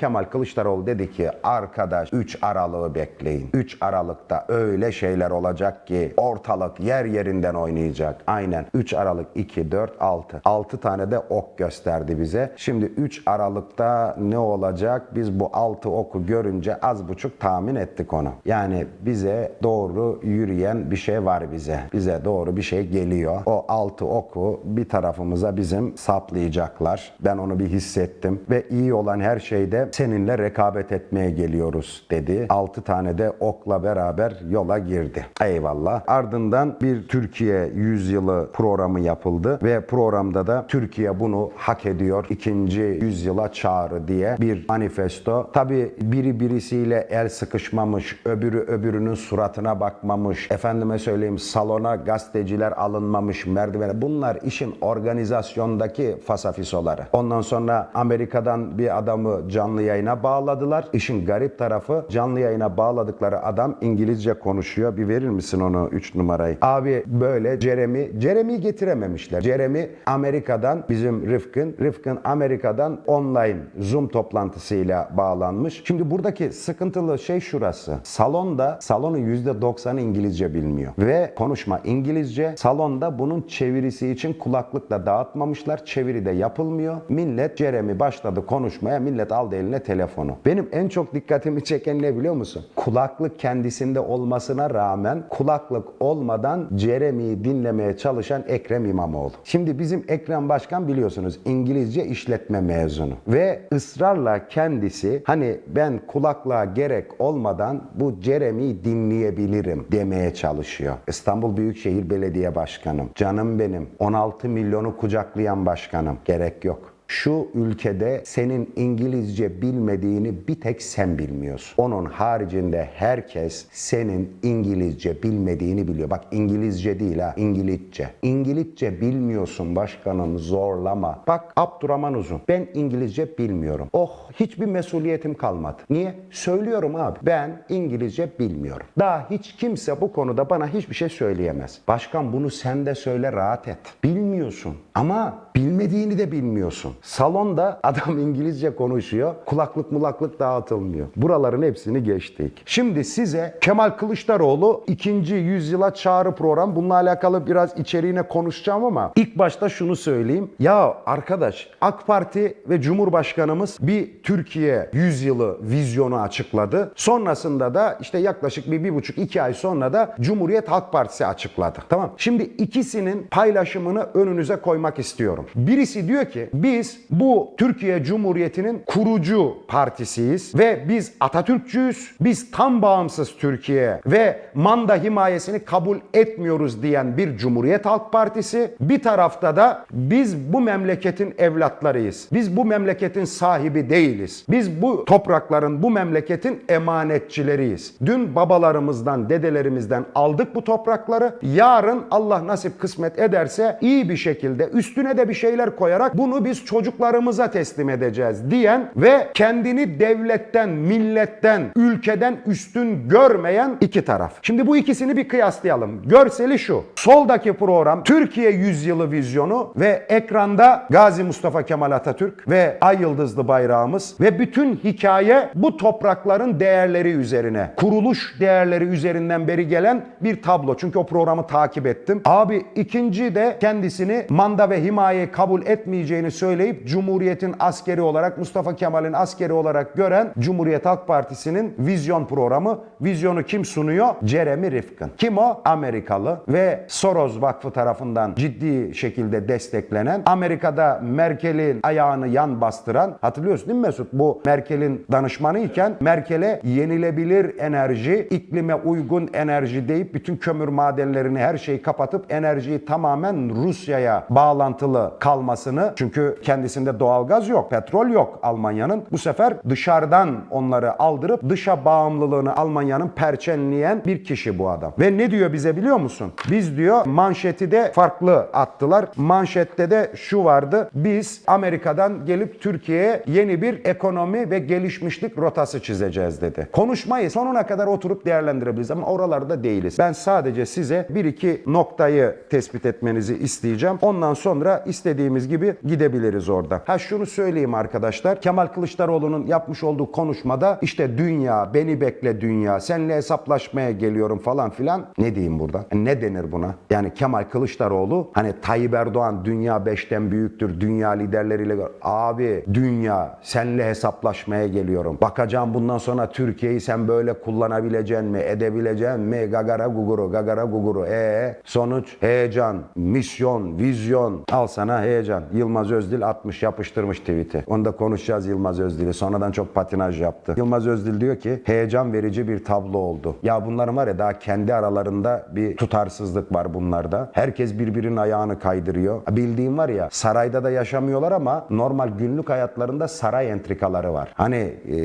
Kemal Kılıçdaroğlu dedi ki arkadaş 3 Aralık'ı bekleyin. 3 Aralık'ta öyle şeyler olacak ki ortalık yer yerinden oynayacak. Aynen 3 Aralık 2, 4, 6. 6 tane de ok gösterdi bize. Şimdi 3 Aralık'ta ne olacak? Biz bu 6 oku görünce az buçuk tahmin ettik onu. Yani bize doğru yürüyen bir şey var bize. Bize doğru bir şey geliyor. O 6 oku bir tarafımıza bizim saplayacaklar. Ben onu bir hissettim. Ve iyi olan her şeyde seninle rekabet etmeye geliyoruz dedi. 6 tane de okla beraber yola girdi. Eyvallah. Ardından bir Türkiye yüzyılı programı yapıldı ve programda da Türkiye bunu hak ediyor. İkinci yüzyıla çağrı diye bir manifesto. Tabi biri birisiyle el sıkışmamış, öbürü öbürünün suratına bakmamış. Efendime söyleyeyim salona gazeteciler alınmamış, merdivene. Bunlar işin organizasyondaki fasafisoları. Ondan sonra Amerika'dan bir adamı canlı yayına bağladılar. İşin garip tarafı canlı yayına bağladıkları adam İngilizce konuşuyor. Bir verir misin onu 3 numarayı? Abi böyle Jeremy, Jeremy'yi getirememişler. Jeremy Amerika'dan bizim Rıfkın, Rıfkın Amerika'dan online Zoom toplantısıyla bağlanmış. Şimdi buradaki sıkıntılı şey şurası. Salonda salonun %90'ı İngilizce bilmiyor. Ve konuşma İngilizce. Salonda bunun çevirisi için kulaklıkla dağıtmamışlar. Çeviri de yapılmıyor. Millet Jeremy başladı konuşmaya. Millet aldı eline telefonu. Benim en çok dikkatimi çeken ne biliyor musun? Kulaklık kendisinde olmasına rağmen kulaklık olmadan Jeremy'yi dinlemeye çalışan Ekrem İmamoğlu. Şimdi bizim Ekrem Başkan biliyorsunuz İngilizce işletme mezunu. Ve ısrarla kendisi hani ben kulaklığa gerek olmadan bu Jeremy'yi dinleyebilirim demeye çalışıyor. İstanbul Büyükşehir Belediye Başkanım. Canım benim. 16 milyonu kucaklayan başkanım. Gerek yok. Şu ülkede senin İngilizce bilmediğini bir tek sen bilmiyorsun. Onun haricinde herkes senin İngilizce bilmediğini biliyor. Bak İngilizce değil ha, İngilizce. İngilizce bilmiyorsun başkanım zorlama. Bak Abdurrahman Uzun. Ben İngilizce bilmiyorum. Oh hiçbir mesuliyetim kalmadı. Niye? Söylüyorum abi. Ben İngilizce bilmiyorum. Daha hiç kimse bu konuda bana hiçbir şey söyleyemez. Başkan bunu sen de söyle rahat et. Bilmiyorsun ama bilmediğini de bilmiyorsun. Salonda adam İngilizce konuşuyor. Kulaklık mulaklık dağıtılmıyor. Buraların hepsini geçtik. Şimdi size Kemal Kılıçdaroğlu 2. yüzyıla çağrı program. Bununla alakalı biraz içeriğine konuşacağım ama ilk başta şunu söyleyeyim. Ya arkadaş AK Parti ve Cumhurbaşkanımız bir Türkiye yüzyılı vizyonu açıkladı. Sonrasında da işte yaklaşık bir, bir buçuk iki ay sonra da Cumhuriyet Halk Partisi açıkladı. Tamam. Şimdi ikisinin paylaşımını önünüze koymak istiyorum. Birisi diyor ki biz bu Türkiye Cumhuriyeti'nin kurucu partisiyiz ve biz Atatürkçüyüz. Biz tam bağımsız Türkiye ve manda himayesini kabul etmiyoruz diyen bir Cumhuriyet Halk Partisi. Bir tarafta da biz bu memleketin evlatlarıyız. Biz bu memleketin sahibi değiliz. Biz bu toprakların, bu memleketin emanetçileriyiz. Dün babalarımızdan, dedelerimizden aldık bu toprakları. Yarın Allah nasip kısmet ederse iyi bir şekilde üstüne de bir şeyler koyarak bunu biz çocuklarımıza teslim edeceğiz diyen ve kendini devletten, milletten, ülkeden üstün görmeyen iki taraf. Şimdi bu ikisini bir kıyaslayalım. Görseli şu. Soldaki program Türkiye Yüzyılı Vizyonu ve ekranda Gazi Mustafa Kemal Atatürk ve Ay Yıldızlı bayrağımız ve bütün hikaye bu toprakların değerleri üzerine, kuruluş değerleri üzerinden beri gelen bir tablo. Çünkü o programı takip ettim. Abi ikinci de kendisini manda ve himaye kabul etmeyeceğini söyleyip Cumhuriyet'in askeri olarak Mustafa Kemal'in askeri olarak gören Cumhuriyet Halk Partisi'nin vizyon programı. Vizyonu kim sunuyor? Jeremy Rifkin. Kim o? Amerikalı ve Soros Vakfı tarafından ciddi şekilde desteklenen Amerika'da Merkel'in ayağını yan bastıran hatırlıyorsun değil mi Mesut? Bu Merkel'in danışmanı iken Merkel'e yenilebilir enerji, iklime uygun enerji deyip bütün kömür madenlerini her şeyi kapatıp enerjiyi tamamen Rusya'ya bağlantılı kalmasını çünkü kendisinde doğalgaz yok, petrol yok Almanya'nın. Bu sefer dışarıdan onları aldırıp dışa bağımlılığını Almanya'nın perçenleyen bir kişi bu adam. Ve ne diyor bize biliyor musun? Biz diyor manşeti de farklı attılar. Manşette de şu vardı. Biz Amerika'dan gelip Türkiye'ye yeni bir ekonomi ve gelişmişlik rotası çizeceğiz dedi. Konuşmayı sonuna kadar oturup değerlendirebiliriz ama oralarda değiliz. Ben sadece size bir iki noktayı tespit etmenizi isteyeceğim. Ondan sonra istediğimiz gibi gidebiliriz göreceğiz orada. Ha şunu söyleyeyim arkadaşlar. Kemal Kılıçdaroğlu'nun yapmış olduğu konuşmada işte dünya, beni bekle dünya, seninle hesaplaşmaya geliyorum falan filan. Ne diyeyim burada? Ne denir buna? Yani Kemal Kılıçdaroğlu hani Tayyip Erdoğan dünya beşten büyüktür, dünya liderleriyle abi dünya seninle hesaplaşmaya geliyorum. Bakacağım bundan sonra Türkiye'yi sen böyle kullanabileceksin mi, edebileceksin mi? Gagara guguru, gagara guguru. E sonuç heyecan, misyon, vizyon. Al sana heyecan. Yılmaz Özdil atmış, yapıştırmış tweet'i. Onu da konuşacağız Yılmaz Özdil'i. Sonradan çok patinaj yaptı. Yılmaz Özdil diyor ki heyecan verici bir tablo oldu. Ya bunların var ya daha kendi aralarında bir tutarsızlık var bunlarda. Herkes birbirinin ayağını kaydırıyor. Bildiğim var ya sarayda da yaşamıyorlar ama normal günlük hayatlarında saray entrikaları var. Hani e,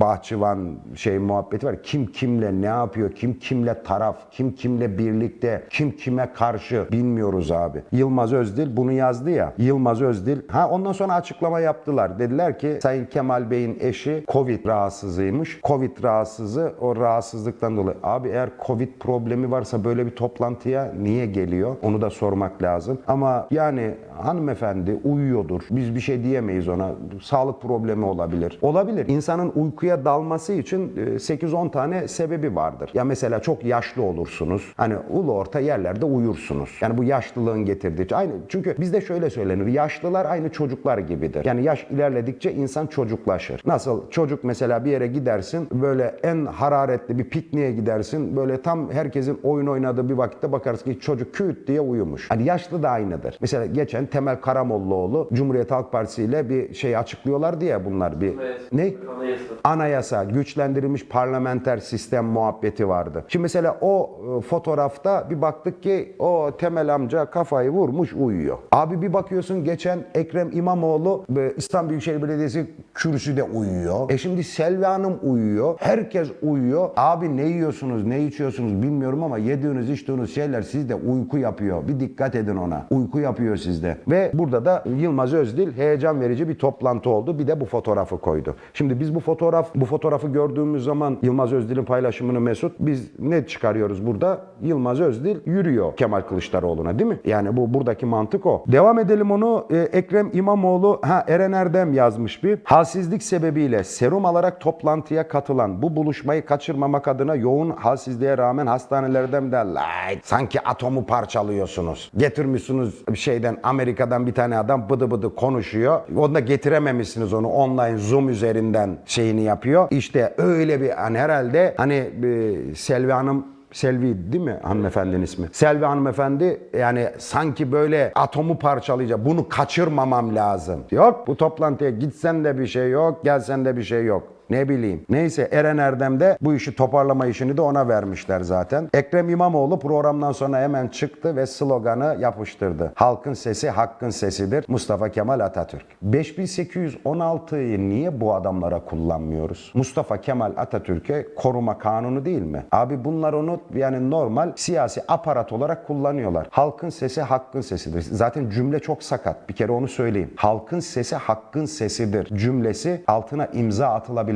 bahçıvan şey muhabbeti var. Kim kimle ne yapıyor? Kim kimle taraf? Kim kimle birlikte? Kim kime karşı? Bilmiyoruz abi. Yılmaz Özdil bunu yazdı ya. Yılmaz Özdil. Ha ondan sonra açıklama yaptılar. Dediler ki Sayın Kemal Bey'in eşi Covid rahatsızıymış. Covid rahatsızı o rahatsızlıktan dolayı. Abi eğer Covid problemi varsa böyle bir toplantıya niye geliyor? Onu da sormak lazım. Ama yani hanımefendi uyuyordur. Biz bir şey diyemeyiz ona. Sağlık problemi olabilir. Olabilir. İnsanın uykuya dalması için e, 8-10 tane sebebi vardır. Ya mesela çok yaşlı olursunuz. Hani ulu orta yerlerde uyursunuz. Yani bu yaşlılığın getirdiği. Aynı çünkü bizde şöyle söylenir. Yaşlılar aynı çocuklar gibidir. Yani yaş ilerledikçe insan çocuklaşır. Nasıl çocuk mesela bir yere gidersin böyle en hararetli bir pikniğe gidersin. Böyle tam herkesin oyun oynadığı bir vakitte bakarsın ki çocuk küt diye uyumuş. Hani yaşlı da aynıdır. Mesela geçen Temel Karamollaoğlu Cumhuriyet Halk Partisi ile bir şey açıklıyorlardı ya bunlar bir ne? Anayasa. anayasa, güçlendirilmiş parlamenter sistem muhabbeti vardı. Şimdi mesela o e, fotoğrafta bir baktık ki o Temel amca kafayı vurmuş uyuyor. Abi bir bakıyorsun geçen Ekrem İmamoğlu e, İstanbul Büyükşehir Belediyesi kürsüde uyuyor. E şimdi Selvi Hanım uyuyor. Herkes uyuyor. Abi ne yiyorsunuz, ne içiyorsunuz bilmiyorum ama yediğiniz, içtiğiniz şeyler sizde uyku yapıyor. Bir dikkat edin ona. Uyku yapıyor sizde. Ve burada da Yılmaz Özdil heyecan verici bir toplantı oldu. Bir de bu fotoğrafı koydu. Şimdi biz bu fotoğraf bu fotoğrafı gördüğümüz zaman Yılmaz Özdil'in paylaşımını Mesut biz ne çıkarıyoruz burada? Yılmaz Özdil yürüyor Kemal Kılıçdaroğlu'na değil mi? Yani bu buradaki mantık o. Devam edelim onu. Ee, Ekrem İmamoğlu ha Eren Erdem yazmış bir. Halsizlik sebebiyle serum alarak toplantıya katılan bu buluşmayı kaçırmamak adına yoğun halsizliğe rağmen hastanelerden de "Lay, sanki atomu parçalıyorsunuz. Getirmişsiniz bir şeyden Amerika'dan bir tane adam bıdı bıdı konuşuyor. Onu da getirememişsiniz onu online Zoom üzerinden şeyini yapıyor. İşte öyle bir hani herhalde hani e, Selvi Hanım Selvi değil mi hanımefendinin ismi? Selvi hanımefendi yani sanki böyle atomu parçalayacak. Bunu kaçırmamam lazım. Yok bu toplantıya gitsen de bir şey yok, gelsen de bir şey yok. Ne bileyim. Neyse Eren Erdem de bu işi toparlama işini de ona vermişler zaten. Ekrem İmamoğlu programdan sonra hemen çıktı ve sloganı yapıştırdı. Halkın sesi hakkın sesidir. Mustafa Kemal Atatürk. 5816'yı niye bu adamlara kullanmıyoruz? Mustafa Kemal Atatürk'e koruma kanunu değil mi? Abi bunlar onu yani normal siyasi aparat olarak kullanıyorlar. Halkın sesi hakkın sesidir. Zaten cümle çok sakat. Bir kere onu söyleyeyim. Halkın sesi hakkın sesidir cümlesi altına imza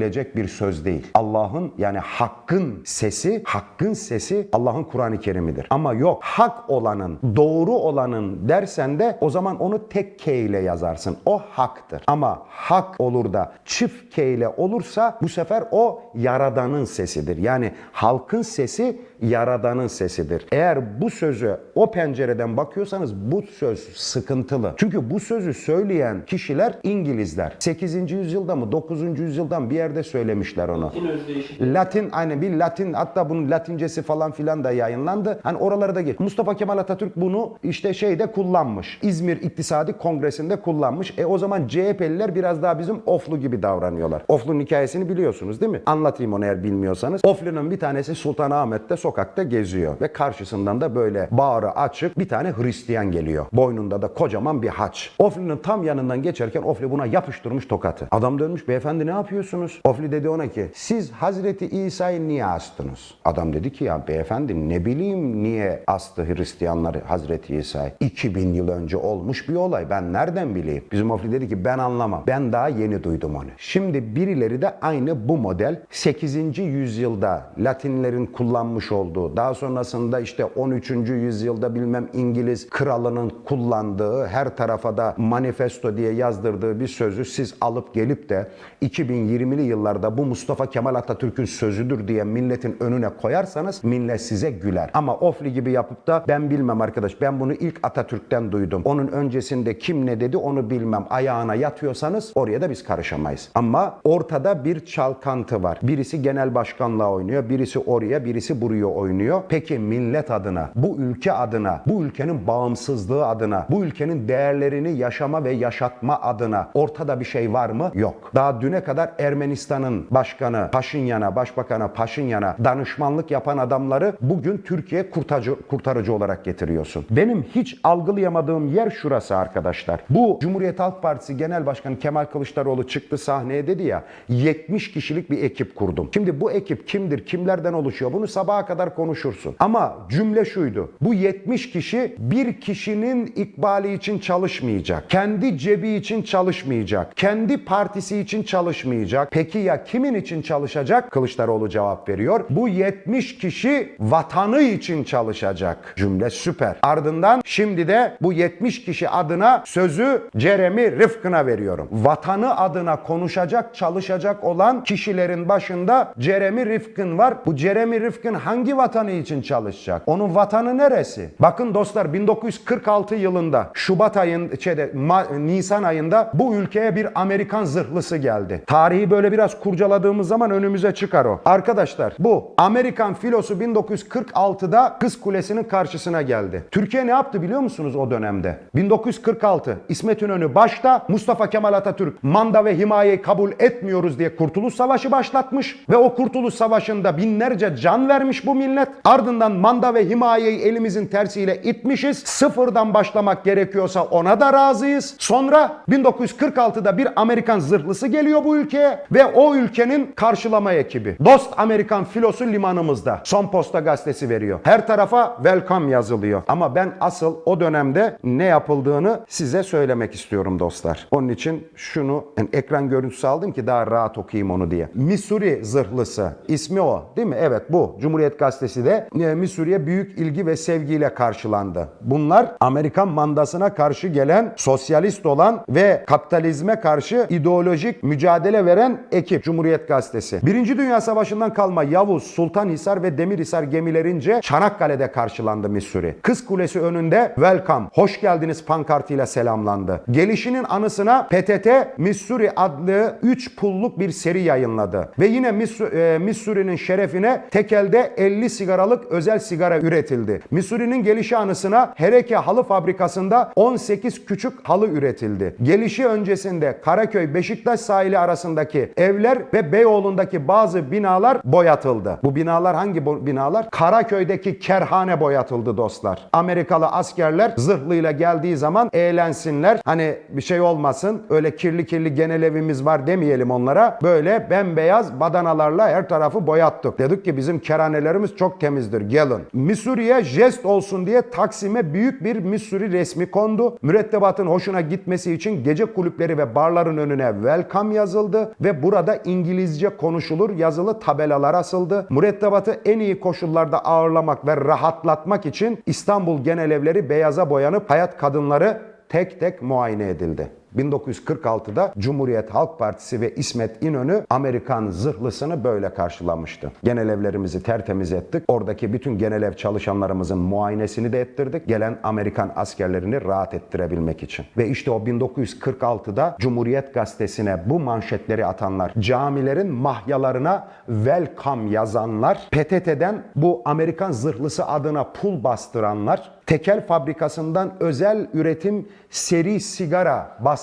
atılabilecek bir söz değil. Allah'ın yani hakkın sesi, hakkın sesi Allah'ın Kur'an-ı Kerim'idir. Ama yok hak olanın, doğru olanın dersen de o zaman onu tek K ile yazarsın. O haktır. Ama hak olur da çift K ile olursa bu sefer o yaradanın sesidir. Yani halkın sesi yaradanın sesidir. Eğer bu sözü o pencereden bakıyorsanız bu söz sıkıntılı. Çünkü bu sözü söyleyen kişiler İngilizler. 8. yüzyılda mı 9. yüzyıldan bir yerde söylemişler onu. Latin özdeyişi. Latin aynı bir Latin hatta bunun Latincesi falan filan da yayınlandı. Hani oralara da geç. Mustafa Kemal Atatürk bunu işte şeyde kullanmış. İzmir İktisadi Kongresi'nde kullanmış. E o zaman CHP'liler biraz daha bizim Oflu gibi davranıyorlar. Oflu'nun hikayesini biliyorsunuz değil mi? Anlatayım onu eğer bilmiyorsanız. Oflu'nun bir tanesi Sultanahmet'te sokakta geziyor ve karşısından da böyle bağrı açık bir tane Hristiyan geliyor. Boynunda da kocaman bir haç. Oflu'nun tam yanından geçerken Oflu buna yapıştırmış tokatı. Adam dönmüş beyefendi ne yapıyorsunuz? Ofli dedi ona ki siz Hazreti İsa'yı niye astınız? Adam dedi ki ya beyefendi ne bileyim niye astı Hristiyanlar Hazreti İsa'yı? 2000 yıl önce olmuş bir olay ben nereden bileyim? Bizim Ofli dedi ki ben anlamam. Ben daha yeni duydum onu. Şimdi birileri de aynı bu model 8. yüzyılda Latinlerin kullanmış olduğu daha sonrasında işte 13. yüzyılda bilmem İngiliz kralının kullandığı her tarafa da manifesto diye yazdırdığı bir sözü siz alıp gelip de 2020'li yıllarda bu Mustafa Kemal Atatürk'ün sözüdür diye milletin önüne koyarsanız millet size güler. Ama Ofli gibi yapıp da ben bilmem arkadaş ben bunu ilk Atatürk'ten duydum. Onun öncesinde kim ne dedi onu bilmem. Ayağına yatıyorsanız oraya da biz karışamayız. Ama ortada bir çalkantı var. Birisi genel başkanlığa oynuyor, birisi oraya, birisi buraya oynuyor. Peki millet adına, bu ülke adına, bu ülkenin bağımsızlığı adına, bu ülkenin değerlerini yaşama ve yaşatma adına ortada bir şey var mı? Yok. Daha düne kadar Ermenistan'ın başkanı Paşinyan'a, başbakana Paşinyan'a danışmanlık yapan adamları bugün Türkiye kurtarıcı, kurtarıcı olarak getiriyorsun. Benim hiç algılayamadığım yer şurası arkadaşlar. Bu Cumhuriyet Halk Partisi Genel Başkanı Kemal Kılıçdaroğlu çıktı sahneye dedi ya 70 kişilik bir ekip kurdum. Şimdi bu ekip kimdir, kimlerden oluşuyor bunu sabaha kadar konuşursun. Ama cümle şuydu. Bu 70 kişi bir kişinin ikbali için çalışmayacak. Kendi cebi için çalışmayacak. Kendi partisi için çalışmayacak. Peki ya kimin için çalışacak? Kılıçdaroğlu cevap veriyor. Bu 70 kişi vatanı için çalışacak. Cümle süper. Ardından şimdi de bu 70 kişi adına sözü Jeremy Rifkin'a veriyorum. Vatanı adına konuşacak, çalışacak olan kişilerin başında Jeremy Rifkin var. Bu Jeremy Rifkin hangi vatanı için çalışacak? Onun vatanı neresi? Bakın dostlar 1946 yılında Şubat ayın şeyde Nisan ayında bu ülkeye bir Amerikan zırhlısı geldi. Tarihi böyle biraz kurcaladığımız zaman önümüze çıkar o. Arkadaşlar bu Amerikan filosu 1946'da Kız Kulesi'nin karşısına geldi. Türkiye ne yaptı biliyor musunuz o dönemde? 1946 İsmet İnönü başta Mustafa Kemal Atatürk manda ve himayeyi kabul etmiyoruz diye Kurtuluş Savaşı başlatmış ve o Kurtuluş Savaşı'nda binlerce can vermiş bu millet. Ardından manda ve himayeyi elimizin tersiyle itmişiz. Sıfırdan başlamak gerekiyorsa ona da razıyız. Sonra 1946'da bir Amerikan zırhlısı geliyor bu ülkeye ve o ülkenin karşılama ekibi. Dost Amerikan filosu limanımızda. Son Posta gazetesi veriyor. Her tarafa welcome yazılıyor. Ama ben asıl o dönemde ne yapıldığını size söylemek istiyorum dostlar. Onun için şunu yani ekran görüntüsü aldım ki daha rahat okuyayım onu diye. Missouri zırhlısı ismi o değil mi? Evet bu. Cumhuriyet Gazetesi de e, Missouri'ye büyük ilgi ve sevgiyle karşılandı. Bunlar Amerikan mandasına karşı gelen sosyalist olan ve kapitalizme karşı ideolojik mücadele veren ekip Cumhuriyet Gazetesi. Birinci Dünya Savaşı'ndan kalma Yavuz, Sultanhisar ve Demirhisar gemilerince Çanakkale'de karşılandı Missouri. Kız Kulesi önünde welcome, hoş geldiniz pankartıyla selamlandı. Gelişinin anısına PTT Missouri adlı 3 pulluk bir seri yayınladı. Ve yine e, Missouri'nin şerefine tekelde 50 sigaralık özel sigara üretildi. Missouri'nin gelişi anısına Hereke Halı Fabrikası'nda 18 küçük halı üretildi. Gelişi öncesinde Karaköy Beşiktaş sahili arasındaki evler ve Beyoğlu'ndaki bazı binalar boyatıldı. Bu binalar hangi bo- binalar? Karaköy'deki kerhane boyatıldı dostlar. Amerikalı askerler zırhlıyla geldiği zaman eğlensinler. Hani bir şey olmasın. Öyle kirli kirli genel evimiz var demeyelim onlara. Böyle bembeyaz badanalarla her tarafı boyattık. Dedik ki bizim kerhanelerimiz çok temizdir. Gelin. Missouri'ye jest olsun diye Taksim'e büyük bir Missouri resmi kondu. Mürettebatın hoşuna gitmesi için gece kulüpleri ve barların önüne welcome yazıldı ve burada İngilizce konuşulur yazılı tabelalar asıldı. Mürettebatı en iyi koşullarda ağırlamak ve rahatlatmak için İstanbul genel evleri beyaza boyanıp hayat kadınları tek tek muayene edildi. 1946'da Cumhuriyet Halk Partisi ve İsmet İnönü Amerikan zırhlısını böyle karşılamıştı. Genel evlerimizi tertemiz ettik. Oradaki bütün genel ev çalışanlarımızın muayenesini de ettirdik. Gelen Amerikan askerlerini rahat ettirebilmek için. Ve işte o 1946'da Cumhuriyet Gazetesi'ne bu manşetleri atanlar, camilerin mahyalarına welcome yazanlar, PTT'den bu Amerikan zırhlısı adına pul bastıranlar, tekel fabrikasından özel üretim seri sigara bastıranlar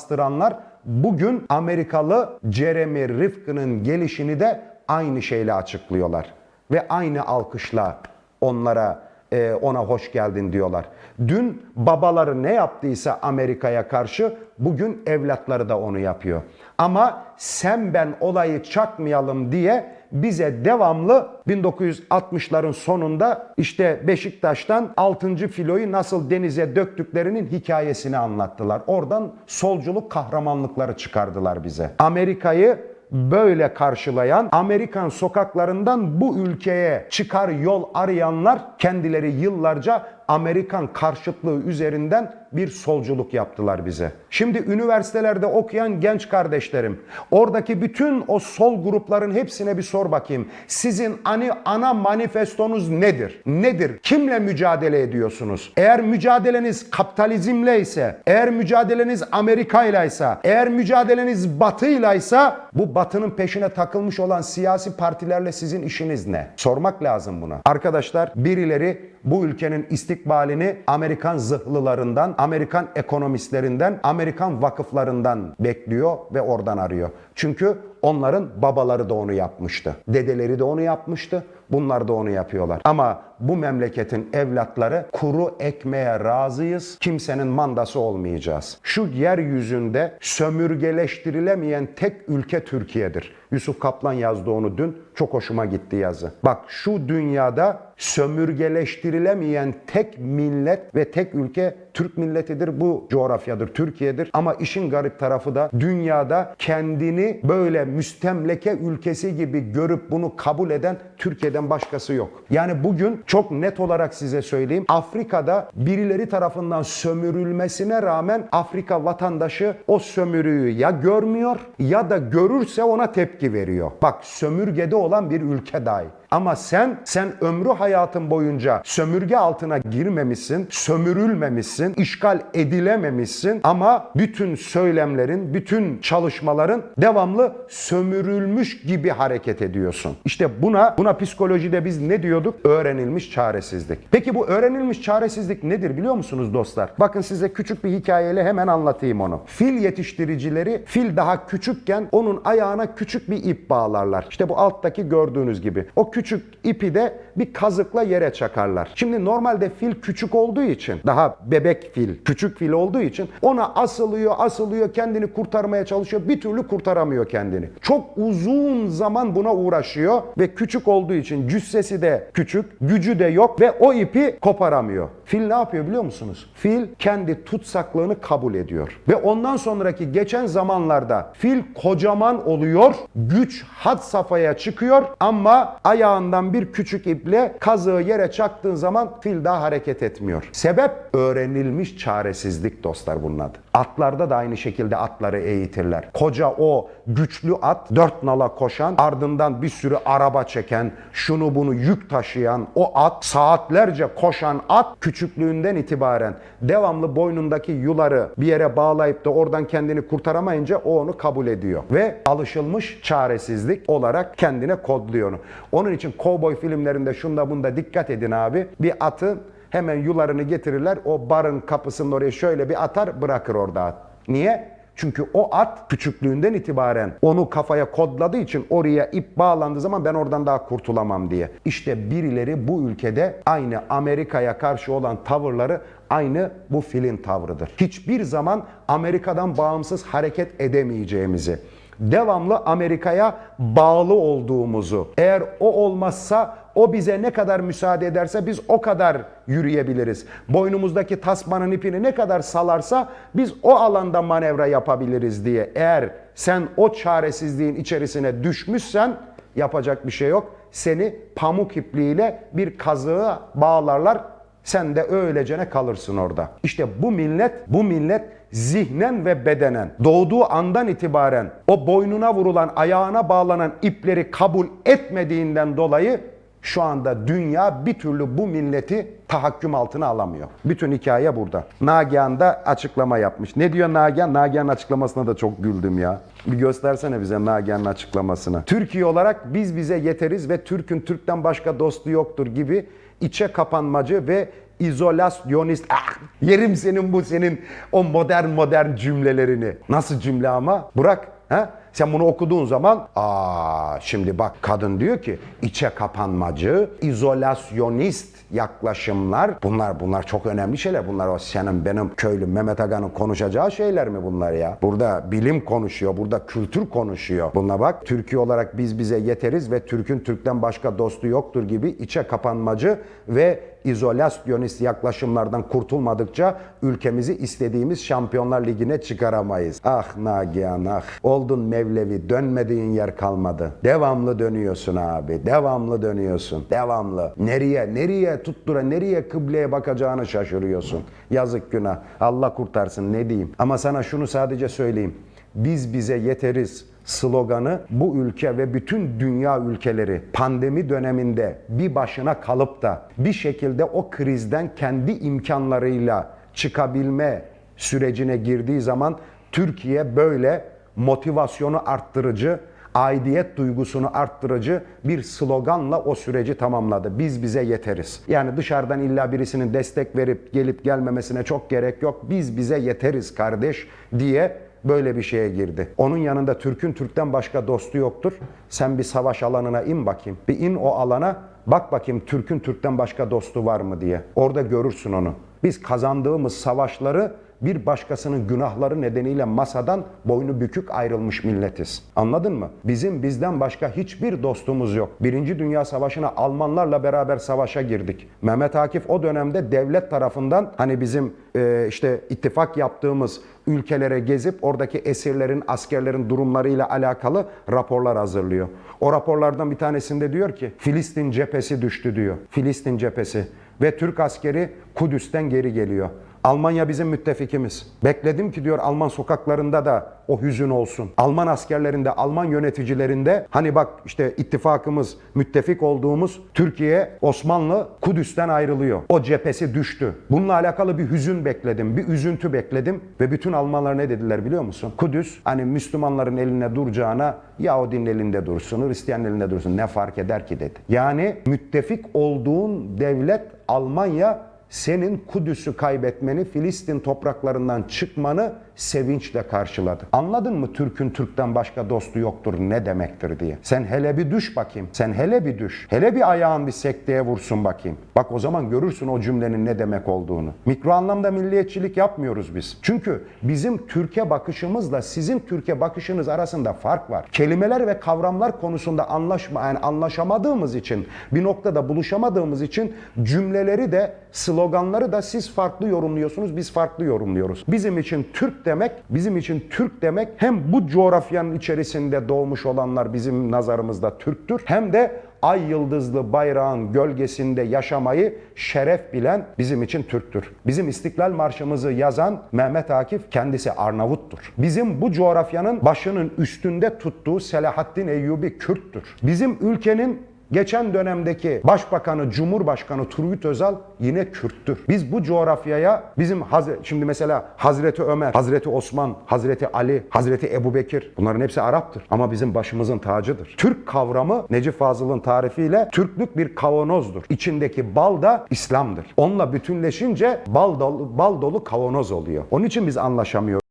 bugün Amerikalı Jeremy Rifkin'in gelişini de aynı şeyle açıklıyorlar. Ve aynı alkışla onlara e, ona hoş geldin diyorlar. Dün babaları ne yaptıysa Amerika'ya karşı bugün evlatları da onu yapıyor. Ama sen ben olayı çakmayalım diye bize devamlı 1960'ların sonunda işte Beşiktaş'tan 6. filoyu nasıl denize döktüklerinin hikayesini anlattılar. Oradan solculuk kahramanlıkları çıkardılar bize. Amerika'yı böyle karşılayan Amerikan sokaklarından bu ülkeye çıkar yol arayanlar kendileri yıllarca Amerikan karşıtlığı üzerinden bir solculuk yaptılar bize. Şimdi üniversitelerde okuyan genç kardeşlerim, oradaki bütün o sol grupların hepsine bir sor bakayım. Sizin ani ana manifestonuz nedir? Nedir? Kimle mücadele ediyorsunuz? Eğer mücadeleniz kapitalizmle ise, eğer mücadeleniz Amerika ile ise, eğer mücadeleniz Batı ile ise bu Batı'nın peşine takılmış olan siyasi partilerle sizin işiniz ne? Sormak lazım buna. Arkadaşlar birileri bu ülkenin istikbalini Amerikan zıhlılarından, Amerikan ekonomistlerinden, Amerikan vakıflarından bekliyor ve oradan arıyor. Çünkü onların babaları da onu yapmıştı. Dedeleri de onu yapmıştı. Bunlar da onu yapıyorlar. Ama bu memleketin evlatları kuru ekmeğe razıyız. Kimsenin mandası olmayacağız. Şu yeryüzünde sömürgeleştirilemeyen tek ülke Türkiye'dir. Yusuf Kaplan yazdı onu dün. Çok hoşuma gitti yazı. Bak şu dünyada sömürgeleştirilemeyen tek millet ve tek ülke Türk milletidir. Bu coğrafyadır, Türkiye'dir. Ama işin garip tarafı da dünyada kendini böyle müstemleke ülkesi gibi görüp bunu kabul eden Türkiye'den başkası yok. Yani bugün çok net olarak size söyleyeyim. Afrika'da birileri tarafından sömürülmesine rağmen Afrika vatandaşı o sömürüyü ya görmüyor ya da görürse ona tepki veriyor. Bak sömürgede olan bir ülke dahi. Ama sen sen ömrü hayatın boyunca sömürge altına girmemişsin, sömürülmemişsin, işgal edilememişsin ama bütün söylemlerin, bütün çalışmaların devamlı sömürülmüş gibi hareket ediyorsun. İşte buna buna psikolojide biz ne diyorduk? Öğrenilmiş çaresizlik. Peki bu öğrenilmiş çaresizlik nedir biliyor musunuz dostlar? Bakın size küçük bir hikayeyle hemen anlatayım onu. Fil yetiştiricileri fil daha küçükken onun ayağına küçük bir ip bağlarlar. İşte bu alttaki gördüğünüz gibi. O küçük ipi de bir kazıkla yere çakarlar. Şimdi normalde fil küçük olduğu için daha bebek fil, küçük fil olduğu için ona asılıyor, asılıyor, kendini kurtarmaya çalışıyor. Bir türlü kurtaramıyor kendini. Çok uzun zaman buna uğraşıyor ve küçük olduğu için cüssesi de küçük, gücü de yok ve o ipi koparamıyor. Fil ne yapıyor biliyor musunuz? Fil kendi tutsaklığını kabul ediyor. Ve ondan sonraki geçen zamanlarda fil kocaman oluyor, güç had safhaya çıkıyor ama ayağından bir küçük iple kazığı yere çaktığın zaman fil daha hareket etmiyor. Sebep öğrenilmiş çaresizlik dostlar bunun adı. Atlarda da aynı şekilde atları eğitirler. Koca o güçlü at dört nala koşan ardından bir sürü araba çeken şunu bunu yük taşıyan o at saatlerce koşan at küçüklüğünden itibaren devamlı boynundaki yuları bir yere bağlayıp da oradan kendini kurtaramayınca o onu kabul ediyor. Ve alışılmış çaresizlik olarak kendine kodluyor onu. Onun için kovboy filmlerinde şunda bunda dikkat edin abi. Bir atın hemen yularını getirirler. O barın kapısının oraya şöyle bir atar bırakır orada. Niye? Çünkü o at küçüklüğünden itibaren onu kafaya kodladığı için oraya ip bağlandığı zaman ben oradan daha kurtulamam diye. İşte birileri bu ülkede aynı Amerika'ya karşı olan tavırları aynı bu filin tavrıdır. Hiçbir zaman Amerika'dan bağımsız hareket edemeyeceğimizi, devamlı Amerika'ya bağlı olduğumuzu, eğer o olmazsa o bize ne kadar müsaade ederse biz o kadar yürüyebiliriz. Boynumuzdaki tasmanın ipini ne kadar salarsa biz o alanda manevra yapabiliriz diye. Eğer sen o çaresizliğin içerisine düşmüşsen yapacak bir şey yok. Seni pamuk ipliğiyle bir kazığa bağlarlar. Sen de öylecene kalırsın orada. İşte bu millet, bu millet zihnen ve bedenen doğduğu andan itibaren o boynuna vurulan, ayağına bağlanan ipleri kabul etmediğinden dolayı şu anda dünya bir türlü bu milleti tahakküm altına alamıyor. Bütün hikaye burada. Nagihan da açıklama yapmış. Ne diyor Nagihan? Nagihan'ın açıklamasına da çok güldüm ya. Bir göstersene bize Nagihan'ın açıklamasını. Türkiye olarak biz bize yeteriz ve Türk'ün Türk'ten başka dostu yoktur gibi içe kapanmacı ve izolasyonist ah, yerim senin bu senin o modern modern cümlelerini. Nasıl cümle ama? Burak ha? Sen bunu okuduğun zaman aa şimdi bak kadın diyor ki içe kapanmacı, izolasyonist yaklaşımlar bunlar bunlar çok önemli şeyler. Bunlar o senin benim köylüm Mehmet Aga'nın konuşacağı şeyler mi bunlar ya? Burada bilim konuşuyor, burada kültür konuşuyor. Buna bak Türkiye olarak biz bize yeteriz ve Türk'ün Türk'ten başka dostu yoktur gibi içe kapanmacı ve izolasyonist yaklaşımlardan kurtulmadıkça ülkemizi istediğimiz Şampiyonlar Ligi'ne çıkaramayız. Ah Nagihan ah. Oldun Mevlevi dönmediğin yer kalmadı. Devamlı dönüyorsun abi. Devamlı dönüyorsun. Devamlı. Nereye nereye tuttura nereye kıbleye bakacağını şaşırıyorsun. Yazık günah. Allah kurtarsın ne diyeyim. Ama sana şunu sadece söyleyeyim. Biz bize yeteriz sloganı bu ülke ve bütün dünya ülkeleri pandemi döneminde bir başına kalıp da bir şekilde o krizden kendi imkanlarıyla çıkabilme sürecine girdiği zaman Türkiye böyle motivasyonu arttırıcı, aidiyet duygusunu arttırıcı bir sloganla o süreci tamamladı. Biz bize yeteriz. Yani dışarıdan illa birisinin destek verip gelip gelmemesine çok gerek yok. Biz bize yeteriz kardeş diye böyle bir şeye girdi. Onun yanında Türk'ün Türk'ten başka dostu yoktur. Sen bir savaş alanına in bakayım. Bir in o alana bak bakayım Türk'ün Türk'ten başka dostu var mı diye. Orada görürsün onu. Biz kazandığımız savaşları bir başkasının günahları nedeniyle masadan boynu bükük ayrılmış milletiz. Anladın mı? Bizim bizden başka hiçbir dostumuz yok. Birinci Dünya Savaşı'na Almanlarla beraber savaşa girdik. Mehmet Akif o dönemde devlet tarafından hani bizim e, işte ittifak yaptığımız ülkelere gezip oradaki esirlerin, askerlerin durumlarıyla alakalı raporlar hazırlıyor. O raporlardan bir tanesinde diyor ki Filistin cephesi düştü diyor. Filistin cephesi ve Türk askeri Kudüs'ten geri geliyor. Almanya bizim müttefikimiz. Bekledim ki diyor Alman sokaklarında da o hüzün olsun. Alman askerlerinde, Alman yöneticilerinde hani bak işte ittifakımız, müttefik olduğumuz Türkiye, Osmanlı Kudüs'ten ayrılıyor. O cephesi düştü. Bununla alakalı bir hüzün bekledim, bir üzüntü bekledim ve bütün Almanlar ne dediler biliyor musun? Kudüs hani Müslümanların eline duracağına Yahudinin elinde dursun, Hristiyanın elinde dursun ne fark eder ki dedi. Yani müttefik olduğun devlet Almanya senin Kudüs'ü kaybetmeni, Filistin topraklarından çıkmanı sevinçle karşıladı. Anladın mı Türk'ün Türk'ten başka dostu yoktur ne demektir diye. Sen hele bir düş bakayım. Sen hele bir düş. Hele bir ayağın bir sekteye vursun bakayım. Bak o zaman görürsün o cümlenin ne demek olduğunu. Mikro anlamda milliyetçilik yapmıyoruz biz. Çünkü bizim Türkiye bakışımızla sizin Türkiye bakışınız arasında fark var. Kelimeler ve kavramlar konusunda anlaşma yani anlaşamadığımız için, bir noktada buluşamadığımız için cümleleri de sloganları da siz farklı yorumluyorsunuz, biz farklı yorumluyoruz. Bizim için Türk demek, bizim için Türk demek hem bu coğrafyanın içerisinde doğmuş olanlar bizim nazarımızda Türktür hem de ay yıldızlı bayrağın gölgesinde yaşamayı şeref bilen bizim için Türktür. Bizim İstiklal Marşımızı yazan Mehmet Akif kendisi Arnavuttur. Bizim bu coğrafyanın başının üstünde tuttuğu Selahaddin Eyyubi Kürttür. Bizim ülkenin Geçen dönemdeki Başbakanı, Cumhurbaşkanı Turgut Özal yine Kürttür. Biz bu coğrafyaya bizim Hazre- şimdi mesela Hazreti Ömer, Hazreti Osman, Hazreti Ali, Hazreti Ebu Bekir bunların hepsi Arap'tır. Ama bizim başımızın tacıdır. Türk kavramı Necip Fazıl'ın tarifiyle Türklük bir kavanozdur. İçindeki bal da İslam'dır. Onunla bütünleşince bal dolu, bal dolu kavanoz oluyor. Onun için biz anlaşamıyoruz.